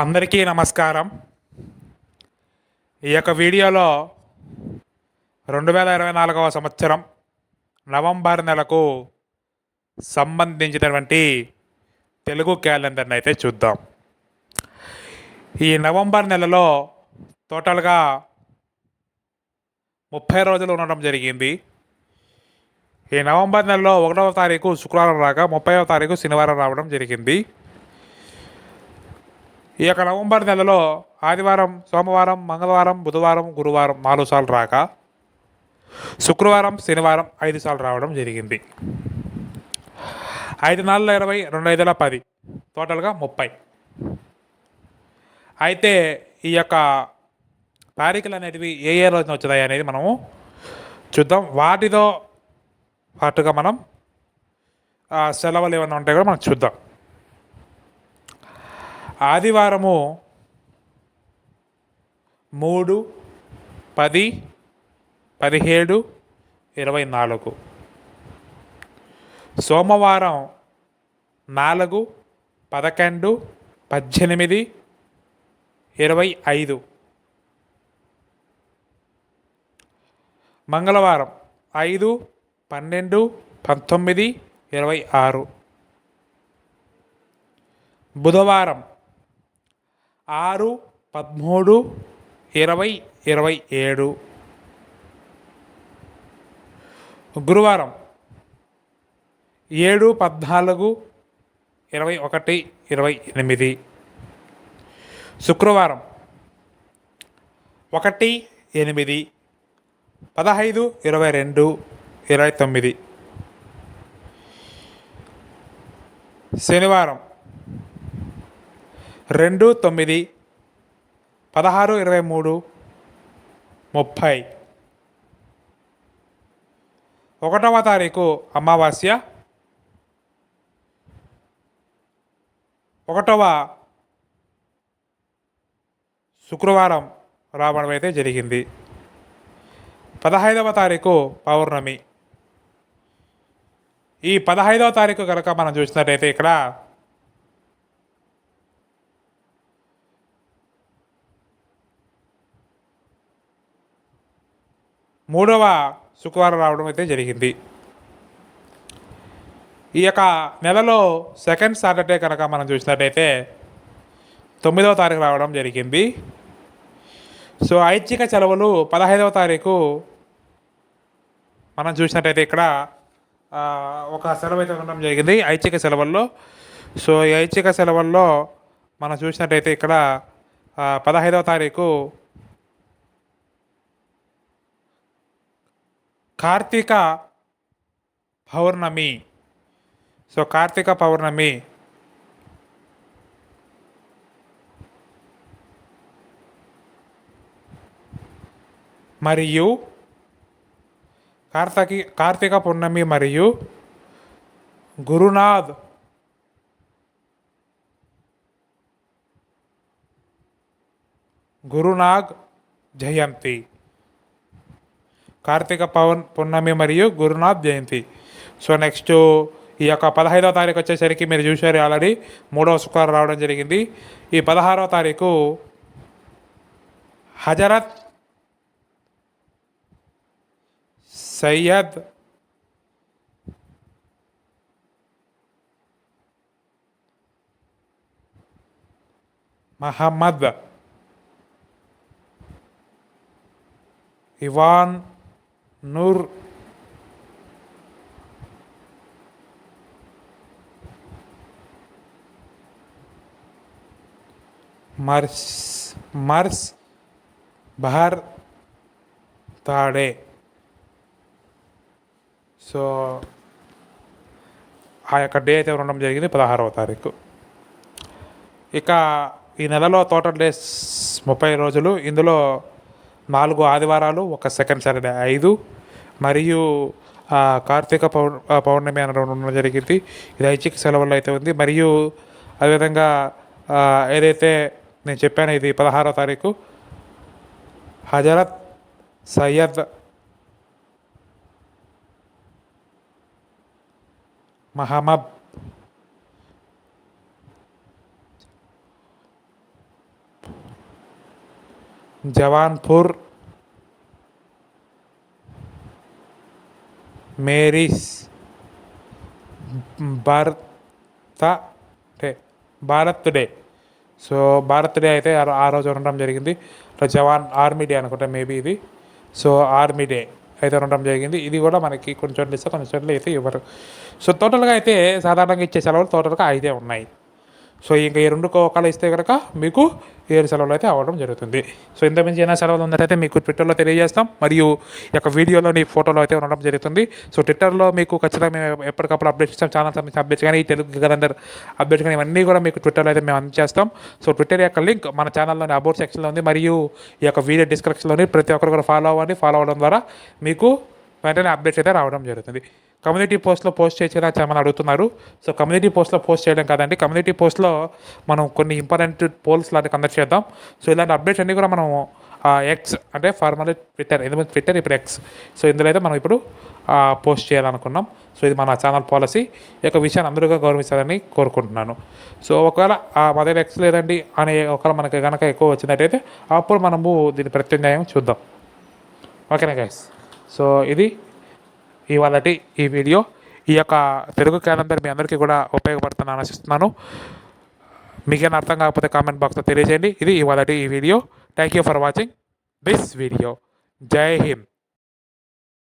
అందరికీ నమస్కారం. ఈ యొక్క వీడియోలో రెండు వేల ఇరవై నాలుగవ సంవత్సరం నవంబర్ నెలకు సంబంధించినటువంటి తెలుగు క్యాలెండర్ని అయితే చూద్దాం. ఈ నవంబర్ నెలలో టోటల్గా ముప్పై రోజులు ఉండడం జరిగింది. ఈ నవంబర్ నెలలో ఒకటవ తారీఖు శుక్రవారం రాగా ముప్పైవ తారీఖు శనివారం రావడం జరిగింది. ఈ యొక్క నవంబర్ నెలలో ఆదివారం సోమవారం మంగళవారం బుధవారం గురువారం నాలుగు సార్లు రాక శుక్రవారం శనివారం ఐదు సార్లు రావడం జరిగింది. ఐదు నాలుగు ఇరవై రెండు ఐదుల పది టోటల్గా ముప్పై. అయితే ఈ యొక్క తారీఖులు అనేటివి ఏ ఏ రోజున వచ్చాయి అనేది మనము చూద్దాం. వాటితో పాటుగా మనం సెలవులు ఏమైనా ఉంటాయి కూడా మనం చూద్దాం. ఆదివారము మూడు పది పదిహేడు ఇరవై నాలుగు. సోమవారం నాలుగు పదకొండు పద్దెనిమిది ఇరవై ఐదు. మంగళవారం ఐదు పన్నెండు పంతొమ్మిది ఇరవై ఆరు. బుధవారం ఆరు పదమూడు ఇరవై ఇరవై ఏడు. గురువారం ఏడు పద్నాలుగు ఇరవై ఒకటి ఇరవై ఎనిమిది. శుక్రవారం ఒకటి ఎనిమిది పదహైదు ఇరవై రెండు ఇరవై తొమ్మిది. శనివారం రెండు తొమ్మిది పదహారు ఇరవై మూడు ముప్పై. ఒకటవ తారీఖు అమావాస్య. ఒకటవ శుక్రవారం రావడం అయితే జరిగింది. పదహైదవ తారీఖు పౌర్ణమి. ఈ పదహైదవ తారీఖు కనుక మనం చూసినట్టయితే ఇక్కడ మూడవ శుక్రవారం రావడం అయితే జరిగింది. ఈ యొక్క నెలలో సెకండ్ సాటర్డే కనుక మనం చూసినట్టయితే తొమ్మిదవ తారీఖు రావడం జరిగింది. సో ఐచ్ఛిక సెలవులు పదహైదవ తారీఖు మనం చూసినట్టయితే ఇక్కడ ఒక సెలవు అయితే ఉండడం జరిగింది ఐచ్ఛిక సెలవుల్లో. సో ఈ ఐచ్ఛిక సెలవుల్లో మనం చూసినట్టయితే ఇక్కడ పదహైదవ తారీఖు కార్తీక పౌర్ణమి సో కార్తీక పౌర్ణమి మరియు కార్తకి కార్తీక పౌర్ణమి మరియు గురునాథ్ గురునాగ్ జయంతి కార్తీక పౌర్ పౌర్ణమి మరియు గురునాథ్ జయంతి. సో నెక్స్ట్ ఈ యొక్క పదహైదవ తారీఖు వచ్చేసరికి మీరు చూశారు ఆల్రెడీ మూడవ శుక్రవారం రావడం జరిగింది. ఈ పదహారవ తారీఖు హజరత్ సయ్యద్ మహమ్మద్ ఇవాన్ నూర్. మర్స్ మర్స్ బహర్ తాడే. సో ఆ యొక్క డే అయితే ఉండడం జరిగింది పదహారవ తారీఖు. ఇక ఈ నెలలో టోటల్ డేస్ ముప్పై రోజులు. ఇందులో నాలుగు ఆదివారాలు ఒక సెకండ్ సాటర్డే ఐదు. మరియు కార్తీక పౌర్ పౌర్ణమి అనడం ఉండడం జరిగింది. ఇది ఐచ్ఛిక సెలవుల్లో అయితే ఉంది. మరియు అదేవిధంగా ఏదైతే నేను చెప్పాను ఇది పదహారో తారీఖు Hazrat Syed Mohammed జవాన్పూర్ Mary's Bharat day Bharat day. So Bharat day అయితే ఆ ఆ రోజు ఉండడం జరిగింది. జవాన్ ఆర్మీ డే అనుకుంటా మేబీ ఇది. సో ఆర్మీ డే అయితే ఉండడం జరిగింది. ఇది కూడా మనకి కొన్ని చోట్ల ఇస్తే కొన్ని చోట్ల అయితే ఇవ్వరు. సో టోటల్గా అయితే సాధారణంగా ఇచ్చే సెలవులు టోటల్గా ఐదే ఉన్నాయి. సో ఇంకా ఈ రెండు ఒకవేళ ఇస్తే కనుక మీకు ఏడు సెలవులు అయితే అవ్వడం జరుగుతుంది. సో ఇంతకుమించి ఏమైనా సెలవులు ఉన్నట్టయితే మీకు ట్విట్టర్లో తెలియజేస్తాం. మరియు ఈ యొక్క వీడియోలోని ఫోటోలో అయితే ఉండడం జరుగుతుంది. సో ట్విట్టర్లో మీకు ఖచ్చితంగా మేము ఎప్పటికప్పుడు అప్డేట్ ఇస్తాం ఛానల్ సంబంధించిన అప్డేట్స్ కానీ ఈ తెలుగు గదందర్ అప్డేట్స్ కానీ ఇవన్నీ కూడా మీకు ట్విట్టర్లో అయితే మేము అందజేస్తాం. సో ట్విట్టర్ యొక్క లింక్ మన ఛానల్లోని అబౌట్ సెక్షన్లో ఉంది. మరియు ఈ యొక్క వీడియో డిస్క్రిప్షన్లోని ప్రతి ఒక్కరు కూడా ఫాలో అవ్వండి. ఫాలో అవ్వడం ద్వారా మీకు వెంటనే అప్డేట్స్ అయితే రావడం జరుగుతుంది. కమ్యూనిటీ పోస్ట్లో పోస్ట్ చేసేలా చేయమని అడుగుతున్నారు. సో కమ్యూనిటీ పోస్ట్లో పోస్ట్ చేయడం కాదండి. కమ్యూనిటీ పోస్ట్లో మనం కొన్ని ఇంపార్టెంట్ పోల్స్ లాంటి కండక్ట్ చేద్దాం. సో ఇలాంటి అప్డేట్స్ అన్నీ కూడా మనం ఎక్స్ అంటే ఫార్మల్ ట్విట్టర్ ఎందుకంటే ట్విట్టర్ ఇప్పుడు ఎక్స్ సో ఇందులో అయితే మనం ఇప్పుడు పోస్ట్ చేయాలనుకున్నాం. సో ఇది మన ఛానల్ పాలసీ. ఈ యొక్క విషయాన్ని అందరూగా గౌరవించాలని కోరుకుంటున్నాను. సో ఒకవేళ ఆ మదర్ ఎక్స్ లేదండి అనే ఒకవేళ మనకి కనుక ఎక్కువ వచ్చినట్టయితే అప్పుడు మనము దీని ప్రత్యామ్నాయం చూద్దాం. ఓకేనా గైస్ సో ఇది ఇవాళటి ఈ వీడియో. ఈ యొక్క తెలుగు క్యాలెండర్ మీ అందరికీ కూడా ఉపయోగపడుతుందని ఆశిస్తున్నాను. మీకేమైనా అర్థం కాకపోతే కామెంట్ బాక్స్లో తెలియజేయండి. ఇది ఇవాళటి ఈ video. Thank you for watching this video Jai Hind